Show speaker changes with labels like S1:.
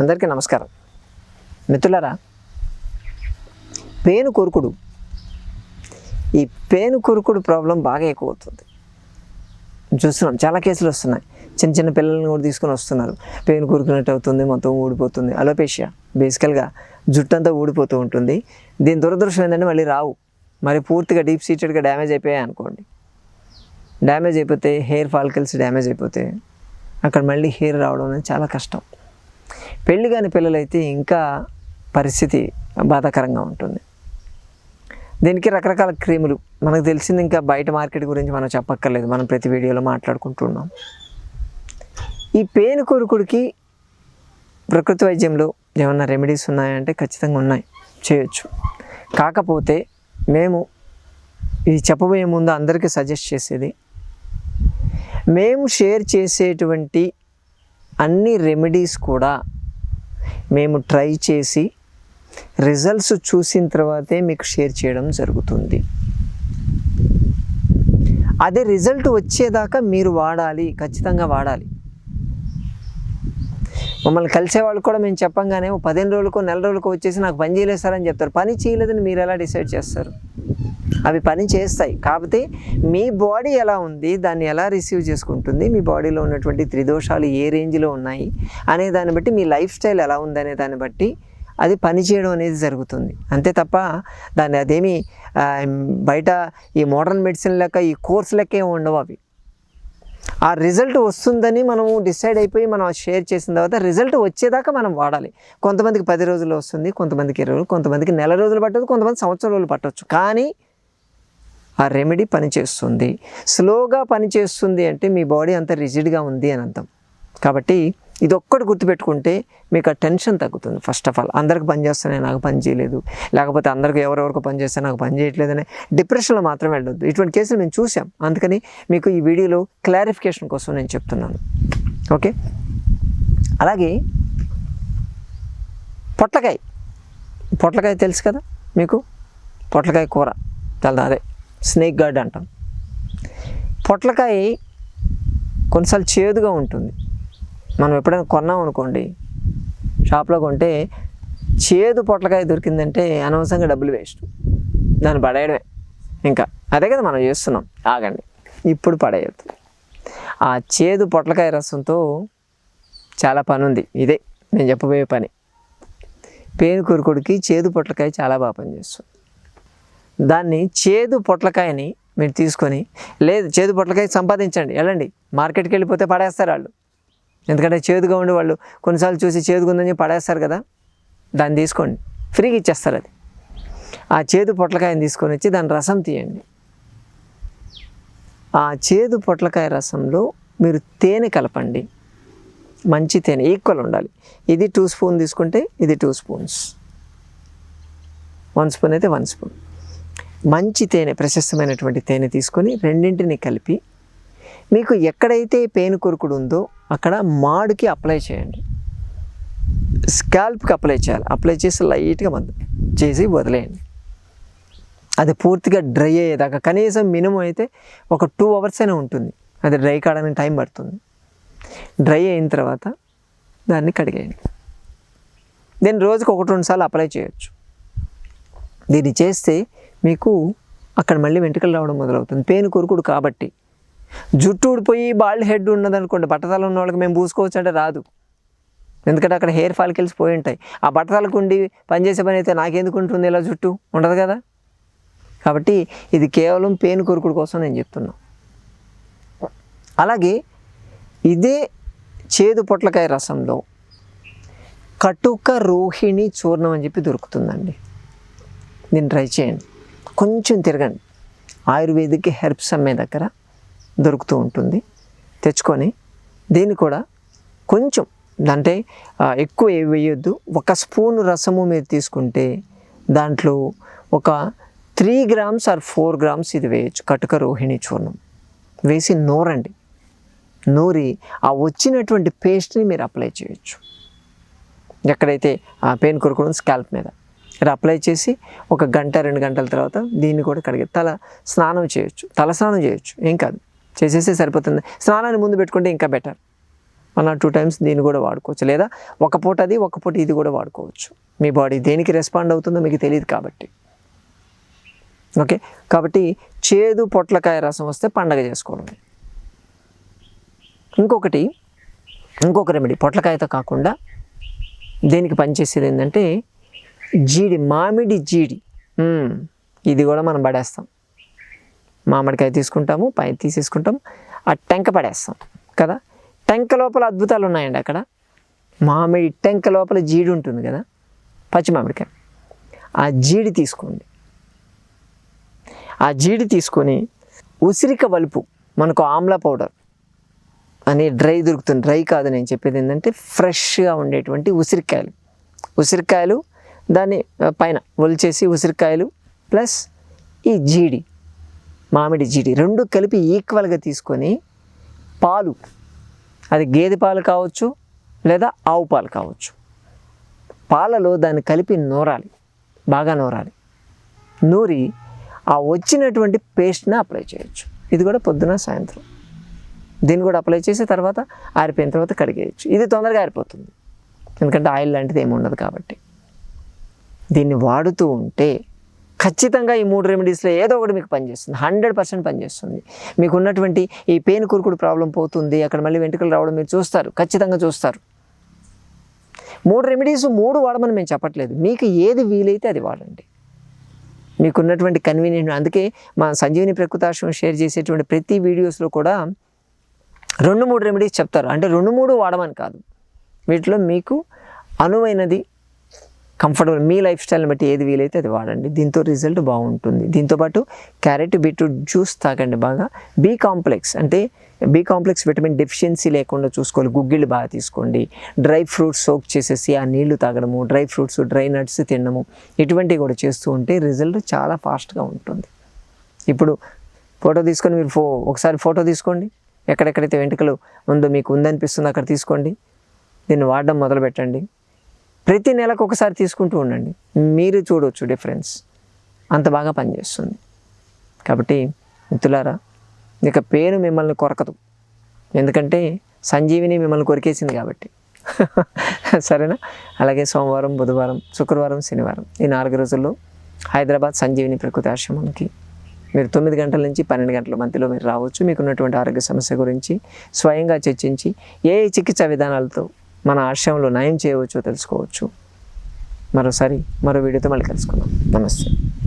S1: అందరికీ నమస్కారం. మిత్రులారా పేను కొరుకుడు. ఈ పేను కొరుకుడు ప్రాబ్లం బాగా ఎక్కువ అవుతుంది చూస్తున్నాం చాలా కేసులు వస్తున్నాయి. చిన్న చిన్న పిల్లల్ని కూడా తీసుకొని వస్తున్నారు. పేను కొరుకునట్టు అవుతుంది మొత్తం ఊడిపోతుంది. అలోపేషియా బేసికల్గా జుట్టు అంతా ఊడిపోతూ ఉంటుంది. దీని దురదృష్టం ఏంటంటే మళ్ళీ రావు. మరి పూర్తిగా డీప్ సీటెడ్గా డ్యామేజ్ అయిపోయాయి అనుకోండి. డ్యామేజ్ అయిపోతే హెయిర్ ఫాల్కిల్స్ డ్యామేజ్ అయిపోతే అక్కడ మళ్ళీ హెయిర్ రావడం అనేది చాలా కష్టం. పెళ్ళి కాని పిల్లలైతే ఇంకా పరిస్థితి బాధాకరంగా ఉంటుంది. దీనికి రకరకాల క్రీములు మనకు తెలిసింది ఇంకా బయట మార్కెట్ గురించి మనం చెప్పక్కర్లేదు. మనం ప్రతి వీడియోలో మాట్లాడుకుంటున్నాం. ఈ పేను కొరుకుడికి ప్రకృతి వైద్యంలో ఏమన్నా రెమెడీస్ ఉన్నాయంటే ఖచ్చితంగా ఉన్నాయి. చేయొచ్చు. కాకపోతే మేము ఇది చెప్పబోయే ముందు అందరికీ సజెస్ట్ చేసేది మేము షేర్ చేసేటువంటి అన్ని రెమెడీస్ కూడా మేము ట్రై చేసి రిజల్ట్స్ చూసిన తర్వాతే మీకు షేర్ చేయడం జరుగుతుంది. అదే రిజల్ట్ వచ్చేదాకా మీరు వాడాలి ఖచ్చితంగా వాడాలి. మమ్మల్ని కలిసే వాళ్ళు కూడా మేము చెప్పంగానే పదిహేను రోజులకో నెల రోజులకో వచ్చేసి నాకు పని చేయలేదు సార్ అని చెప్తారు. పని చేయలేదని మీరు ఎలా డిసైడ్ చేస్తారు? అవి పని చేస్తాయి. కాకపోతే మీ బాడీ ఎలా ఉంది దాన్ని ఎలా రిసీవ్ చేసుకుంటుంది మీ బాడీలో ఉన్నటువంటి త్రిదోషాలు ఏ రేంజ్లో ఉన్నాయి అనే దాన్ని బట్టి మీ లైఫ్ స్టైల్ ఎలా ఉందనే దాన్ని బట్టి అది పని చేయడం అనేది జరుగుతుంది. అంతే తప్ప దాన్ని అదేమి బయట ఈ మోడర్న్ మెడిసిన్ లెక్క ఈ కోర్స్ లెక్క ఉండవు అవి. ఆ రిజల్ట్ వస్తుందని మనం డిసైడ్ అయిపోయి మనం షేర్ చేసిన తర్వాత రిజల్ట్ వచ్చేదాకా మనం వాడాలి. కొంతమందికి పది రోజులు వస్తుంది కొంతమందికి ఇరవై రోజులు కొంతమందికి నెల రోజులు పట్టదు కొంతమంది సంవత్సరం రోజులు పట్టవచ్చు కానీ ఆ రెమెడీ పనిచేస్తుంది. స్లోగా పనిచేస్తుంది అంటే మీ బాడీ అంత రిజిడ్గా ఉంది అని అర్థం. కాబట్టి ఇది ఒక్కటి గుర్తుపెట్టుకుంటే మీకు ఆ టెన్షన్ తగ్గుతుంది ఫస్ట్ ఆఫ్ ఆల్ అందరికి పని చేస్తున్నాయి నాకు పని చేయలేదు. లేకపోతే అందరికి ఎవరెవరికి పని చేస్తే నాకు పని చేయట్లేదనే డిప్రెషన్లో మాత్రం వెళ్ళొద్దు. ఇటువంటి కేసులు మేము చూసాం అందుకని మీకు ఈ వీడియోలో క్లారిఫికేషన్ కోసం నేను చెప్తున్నాను. ఓకే అలాగే పొట్లకాయ. పొట్లకాయ తెలుసు కదా మీకు? పొట్లకాయ కూర. చాలా అదే. స్నేక్ గార్డ్ అంటాం. పొట్లకాయ కొన్నిసార్లు చేదుగా ఉంటుంది. మనం ఎప్పుడైనా కొన్నాం అనుకోండి షాప్లో కొంటే చేదు పొట్లకాయ దొరికిందంటే అనవసరంగా డబ్బులు వేస్ట్. దాన్ని పడేయడమే. ఇంకా అదే కదా మనం చేస్తున్నాం. ఆగండి. ఇప్పుడు పడేయద్దు. ఆ చేదు పొట్లకాయ రసంతో చాలా పని ఉంది ఇదే నేను చెప్పబోయే పని. పేను కొరుకుడికి చేదు పొట్లకాయ చాలా బాగా పనిచేస్తుంది. దాన్ని చేదు పొట్లకాయని మీరు తీసుకొని లేదు చేదు పొట్లకాయ సంపాదించండి వెళ్ళండి. మార్కెట్కి వెళ్ళిపోతే పడేస్తారు వాళ్ళు. ఎందుకంటే చేదుగా ఉండి వాళ్ళు కొన్నిసార్లు చూసి చేదుగా ఉందని పడేస్తారు కదా దాన్ని తీసుకోండి. ఫ్రీగా ఇచ్చేస్తారు అది. ఆ చేదు పొట్లకాయని తీసుకొని వచ్చి దాని రసం తీయండి. ఆ చేదు పొట్లకాయ రసంలో మీరు తేనె కలపండి. మంచి తేనె ఈక్వల్ ఉండాలి. ఇది టూ స్పూన్ తీసుకుంటే ఇది టూ స్పూన్స్. వన్ స్పూన్ అయితే వన్ స్పూన్. మంచి తేనె ప్రశస్తమైనటువంటి తేనె తీసుకొని రెండింటిని కలిపి మీకు ఎక్కడైతే పేను కొరుకుడు ఉందో అక్కడ మాడుకి అప్లై చేయండి. స్కాల్ప్కి అప్లై చేయాలి. అప్లై చేసి లైట్గా మందు చేసి వదిలేయండి. అది పూర్తిగా డ్రై అయ్యేదాకా కనీసం మినిమం అయితే ఒక టూ అవర్స్ అయినా ఉంటుంది. అది డ్రై కావడానికి టైం పడుతుంది. డ్రై అయిన తర్వాత దాన్ని కడిగేయండి. దీన్ని రోజుకి ఒకటి రెండు సార్లు అప్లై చేయొచ్చు. దీన్ని చేస్తే మీకు అక్కడ మళ్ళీ వెంట్రుకలు రావడం మొదలవుతుంది. పేను కొరుకుడు కాబట్టి. జుట్టు ఊడిపోయి బాల్డ్ హెడ్ ఉన్నదనుకోండి బట్టతల ఉన్న వాళ్ళకి మేము పూసుకోవచ్చు అంటే రాదు. ఎందుకంటే అక్కడ హెయిర్ ఫాలికల్స్ పోయి ఉంటాయి. ఆ బట్టతలకు ఉండి పనిచేసే పని అయితే నాకెందుకు ఉంటుంది ఇలా జుట్టు? ఉండదు కదా? కాబట్టి ఇది కేవలం పేను కొరుకుడు కోసం నేను చెప్తున్నా. అలాగే ఇదే చేదు పొట్లకాయ రసంలో కటుక రోహిణి చూర్ణం అని చెప్పి దొరుకుతుందండి. దీన్ని ట్రై చేయండి. కొంచెం తిరగండి. ఆయుర్వేదిక్ హెర్బ్స్ అమ్మే దగ్గర దొరుకుతూ ఉంటుంది. తెచ్చుకొని దీన్ని కూడా కొంచెం అంటే ఎక్కువ ఏ వేయొద్దు. ఒక స్పూన్ రసము మీరు తీసుకుంటే దాంట్లో ఒక three grams or four grams ఇది వేయచ్చు. కటుక రోహిణి చూర్ణం. వేసి నూరండి. నూరి ఆ వచ్చినటువంటి పేస్ట్ని మీరు అప్లై చేయొచ్చు. ఎక్కడైతే ఆ పెయిన్ కొరుకుడు స్కాల్ప్ మీద. ఇక్కడ అప్లై చేసి ఒక గంట రెండు గంటల తర్వాత దీన్ని కూడా కడిగి తల స్నానం చేయొచ్చు. తల స్నానం చేయొచ్చు. ఏం కాదు. చేసేస్తే సరిపోతుంది. స్నానాన్ని ముందు పెట్టుకుంటే ఇంకా better one or two times దీన్ని కూడా వాడుకోవచ్చు. లేదా ఒక పూట అది ఒక పూట ఇది కూడా వాడుకోవచ్చు. మీ బాడీ దేనికి రెస్పాండ్ అవుతుందో మీకు తెలియదు కాబట్టి. ఓకే కాబట్టి చేదు పొట్లకాయ రసం వస్తే పండగ చేసుకోవడం ఇంకొకటి ఇంకొక రెమెడీ పొట్లకాయతో కాకుండా దేనికి పనిచేసేది ఏంటంటే జీడి మామిడి జీడి. ఇది కూడా మనం పడేస్తాం. మామిడికాయ తీసుకుంటాము పై తీసేసుకుంటాం ఆ టెంక పడేస్తాం కదా? టెంక లోపల అద్భుతాలు ఉన్నాయండి అక్కడ. మామిడి టెంక లోపల జీడి ఉంటుంది కదా? పచ్చి మామిడికాయ. ఆ జీడి తీసుకోండి. ఆ జీడి తీసుకొని ఉసిరిక వలుపు మనకు ఆమ్లా పౌడర్ అని డ్రై దొరుకుతుంది. డ్రై కాదు నేను చెప్పేది ఏంటంటే ఫ్రెష్గా ఉండేటువంటి ఉసిరికాయలు. ఉసిరికాయలు దాన్ని పైన ఒలిచేసి ఉసిరికాయలు ప్లస్ ఈ జీడి మామిడి జీడి రెండు కలిపి ఈక్వల్గా తీసుకొని పాలు అది గేదె పాలు కావచ్చు లేదా ఆవు పాలు కావచ్చు. పాలలో దాన్ని కలిపి నూరాలి బాగా నూరాలి. నూరి ఆ వచ్చినటువంటి పేస్ట్ని అప్లై చేయొచ్చు. ఇది కూడా పొద్దున సాయంత్రం. దీన్ని కూడా అప్లై చేసి తర్వాత ఆరిపోయిన తర్వాత కడిగేయచ్చు. ఇది తొందరగా ఆరిపోతుంది. ఎందుకంటే ఆయిల్ లాంటిది ఏమి ఉండదు కాబట్టి. దీన్ని వాడుతూ ఉంటే ఖచ్చితంగా ఈ మూడు రెమెడీస్లో ఏదో ఒకటి మీకు పనిచేస్తుంది. హండ్రెడ్ పర్సెంట్ పనిచేస్తుంది. మీకు ఉన్నటువంటి ఈ పెయిన్ కురుకుడు ప్రాబ్లం పోతుంది అక్కడ మళ్ళీ వెంట్రుకలు రావడం మీరు చూస్తారు ఖచ్చితంగా చూస్తారు. మూడు రెమెడీస్ మూడు వాడమని మేము చెప్పట్లేదు. మీకు ఏది వీలైతే అది వాడండి. మీకున్నటువంటి కన్వీనియంట్ అందుకే మా సంజీవిని ప్రకృతాశ్రమం షేర్ చేసేటువంటి ప్రతి వీడియోస్లో కూడా రెండు మూడు రెమెడీస్ చెప్తారు. అంటే రెండు మూడు వాడమని కాదు. వీటిలో మీకు అనువైనది కంఫర్టబుల్ మీ లైఫ్ స్టైల్ని బట్టి ఏది వీలైతే అది వాడండి. దీంతో రిజల్ట్ బాగుంటుంది. దీంతోపాటు క్యారెట్ బీట్రూట్ జ్యూస్ తాగండి బాగా. బీ కాంప్లెక్స్ అంటే బీ కాంప్లెక్స్ విటమిన్ డెఫిషియన్సీ లేకుండా చూసుకోవాలి. గుగ్గిళ్ళు బాగా తీసుకోండి. డ్రై ఫ్రూట్స్ సోక్ చేసేసి ఆ నీళ్ళు తాగడము డ్రై ఫ్రూట్స్ డ్రై నట్స్ తినడము ఇటువంటివి కూడా చేస్తూ ఉంటే రిజల్ట్ చాలా ఫాస్ట్గా ఉంటుంది. ఇప్పుడు ఫోటో తీసుకొని మీరు ఫో ఒకసారి ఫోటో తీసుకోండి. ఎక్కడెక్కడైతే వెంట్రుకలు ఉందో మీకు ఉందనిపిస్తుందో అక్కడ తీసుకోండి. దీన్ని వాడడం మొదలు పెట్టండి ప్రతి నెలకు ఒకసారి తీసుకుంటూ ఉండండి. మీరు చూడవచ్చు డిఫరెన్స్. అంత బాగా పనిచేస్తుంది. కాబట్టి మిత్రులారా ఇక పేరు మిమ్మల్ని కొరకదు. ఎందుకంటే సంజీవిని మిమ్మల్ని కొరికేసింది కాబట్టి. సరేనా? అలాగే సోమవారం బుధవారం శుక్రవారం శనివారం ఈ నాలుగు రోజుల్లో హైదరాబాద్ సంజీవిని ప్రకృతి ఆశ్రమంకి మీరు తొమ్మిది గంటల నుంచి పన్నెండు గంటల మధ్యలో మీరు రావచ్చు. మీకు ఉన్నటువంటి ఆరోగ్య సమస్య గురించి స్వయంగా చర్చించి ఏ ఏ చికిత్సా విధానాలతో మన ఆశయంలో నయం చేయవచ్చో తెలుసుకోవచ్చు. మరోసారి మరో వీడియోతో మళ్ళీ కలుసుకుందాం. నమస్తే.